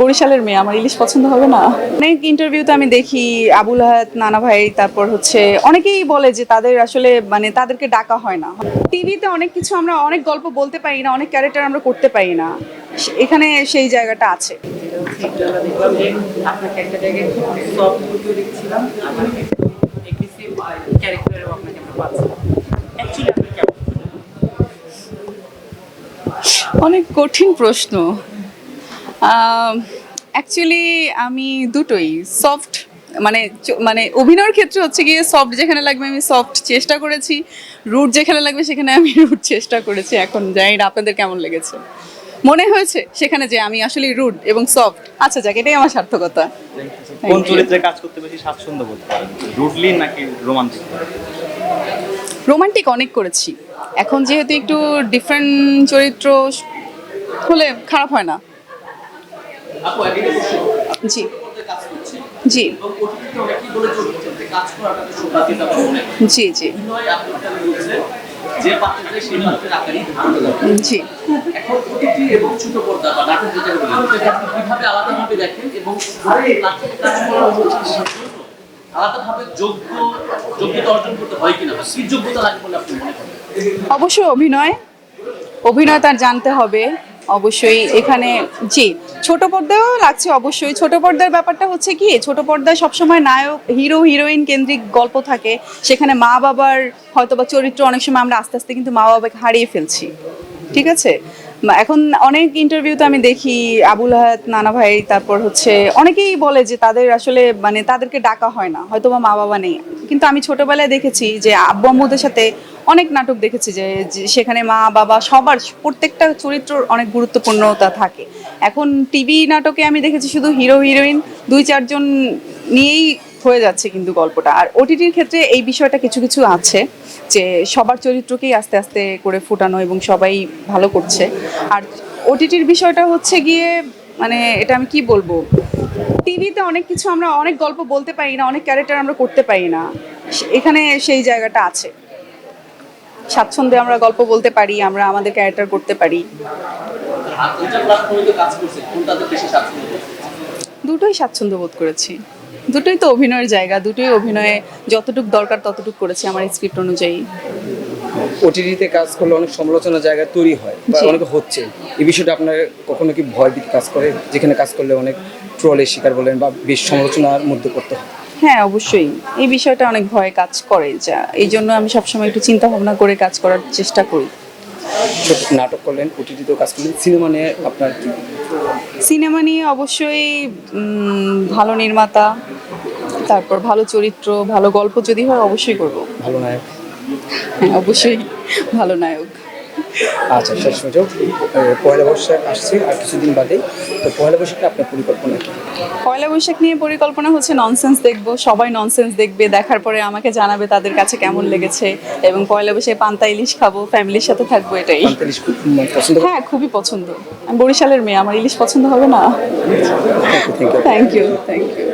বরিশালের মেয়ে আমার ইলিশ পছন্দ হবে না। অনেক ইন্টারভিউতে আমি দেখি আবুল হায়াত নানা ভাই তারপর হচ্ছে অনেকেই বলে যে তাদের আসলে মানে তাদেরকে ডাকা হয় না। টিভিতে অনেক কিছু আমরা অনেক গল্প বলতে পারি না অনেক ক্যারেক্টার আমরা করতে পারি না। এখানে সেই জায়গাটা আছে। আপনাকে একটা জায়গায় সফট দেখছিলাম আপনাকে আমরা অনেক কঠিন প্রশ্ন। অ্যাকচুয়ালি আমি দুটোই সফট মানে মানে অভিনয়ের ক্ষেত্রে হচ্ছে গিয়ে সফট যেখানে লাগবে আমি সফট চেষ্টা করেছি রুট যেখানে লাগবে সেখানে আমি রুট চেষ্টা করেছি এখন জানি না আপনাদের কেমন লেগেছে। মনে হয়েছে সেখানে যে আমি আসলে রুট এবং সফট আচ্ছা যাক এটাই আমার সার্থকতা। কোন চরিত্রে কাজ করতে বেশি স্বাচ্ছন্দ্য বোধ করেন? রুডলি নাকি রোমান্টিক রোমান্টিক অনেক করেছি। এখন যেহেতু একটু ডিফারেন্ট চরিত্র হলে খারাপ হয় না। জি। জি। জি জি। অভিনয় আপনি তাহলে বলছে যে পাত্রে সেই পাত্রের আকারই ধারণ যাবে জি। এখন ওটিটি এবং ছোট পর্দা বা নাটক যেটা বলি কীভাবে আলাদাভাবে দেখেন এবং নাটকে কাজ করা আলাদাভাবে যোগ্য যোগ্যতা অর্জন করতে হয় কিনা বা কি যোগ্যতা লাগে বলে আপনি মনে করেন? অবশ্যই অভিনয় অভিনয় তার জানতে হবে। অবশ্যই এখানে, জি, ছোট পর্দাও লাগছে অবশ্যই। ছোট পর্দার ব্যাপারটা হচ্ছে কি, ছোট পর্দায় সবসময় নায়ক, হিরো, হিরোইন কেন্দ্রিক গল্প থাকে। সেখানে মা বাবার হয়তোবা চরিত্র অনেক সময় আমরা আস্তে আস্তে কিন্তু মা বাবাকে হারিয়ে ফেলছি। ঠিক আছে? এখন অনেক ইন্টারভিউতে আমি দেখি আবুল হায়াত, নানা ভাই, তারপর হচ্ছে অনেকেই বলে যে তাদের আসলে মানে তাদেরকে ডাকা হয় না হয়তো বা মা বাবা নেই। কিন্তু আমি ছোটবেলায় দেখেছি যে আব্বু আম্মুদের সাথে অনেক নাটক দেখেছি যে সেখানে মা বাবা সবার প্রত্যেকটা চরিত্রর অনেক গুরুত্বপূর্ণতা থাকে। এখন টিভি নাটকে আমি দেখেছি শুধু হিরো, হিরোইন দুই, চারজন নিয়েই হয়ে যাচ্ছে কিন্তু গল্পটা। আর ওটিটির ক্ষেত্রে এই বিষয়টা কিছু কিছু আছে। যে সবার চরিত্রকেই আস্তে আস্তে করে ফোটানো এবং সবাই ভালো করছে। আর ওটিটির বিষয়টা হচ্ছে গিয়ে মানে এটা আমি কি বলব? টিভিতে অনেক কিছু আমরা অনেক গল্প বলতে পারি না অনেক ক্যারেক্টার আমরা করতে পারি না। এখানে সেই জায়গাটা আছে। স্বাচ্ছন্দ্যে আমরা গল্প বলতে পারি আমরা আমাদের ক্যারেক্টার করতে পারি? দুটোই স্বাচ্ছন্দ্য বোধ করেছি। দুটোই তো অভিনয়ের জায়গা দুটোই অভিনয়ে যতটুকু দরকার ততটুকু করেছি আমার স্ক্রিপ্ট অনুযায়ী। ওটিটিতে কাজ করলে অনেক সমালোচনার জায়গা তৈরি হয় বা। অনেক হচ্ছে। এই বিষয়টা আপনার কখনো কি ভয় দিকে কাজ করে? যেখানে কাজ করলে অনেক ট্রলের শিকার বলেন বা বেশ সমালোচনার মধ্যে করতে হয়। হ্যাঁ অবশ্যই। এই বিষয়টা অনেক ভয় কাজ করে যা এই জন্য আমি সবসময় একটু চিন্তা ভাবনা করে কাজ করার চেষ্টা করি। নাটক করলেন ওটিটিতেও কাজ করলেন। সিনেমা নিয়ে আপনার কি? সিনেমা নিয়ে অবশ্যই ভালো নির্মাতা তারপর ভালো চরিত্র ভালো গল্প যদি হয় অবশ্যই করব। ভালো নায়ক। হ্যাঁ অবশ্যই ভালো নায়ক। আচ্ছা শেষ যাও পয়লা বৈশাখ আসছে আর কিছুদিন বাদে তো পয়লা বৈশাখে আপনার পরিকল্পনা কি? পয়লা বৈশাখ নিয়ে পরিকল্পনা হচ্ছে ননসেন্স দেখব সবাই ননসেন্স দেখবে দেখার পরে আমাকে জানাবে তাদের কাছে কেমন লেগেছে। এবং পয়লা বৈশাখে পান্তা ইলিশ খাব ফ্যামিলির সাথে থাকব এটাই। খুব পছন্দ হ্যাঁ খুবই পছন্দ। আমি বরিশালের মেয়ে আমার ইলিশ পছন্দ হবে না? Thank you thank you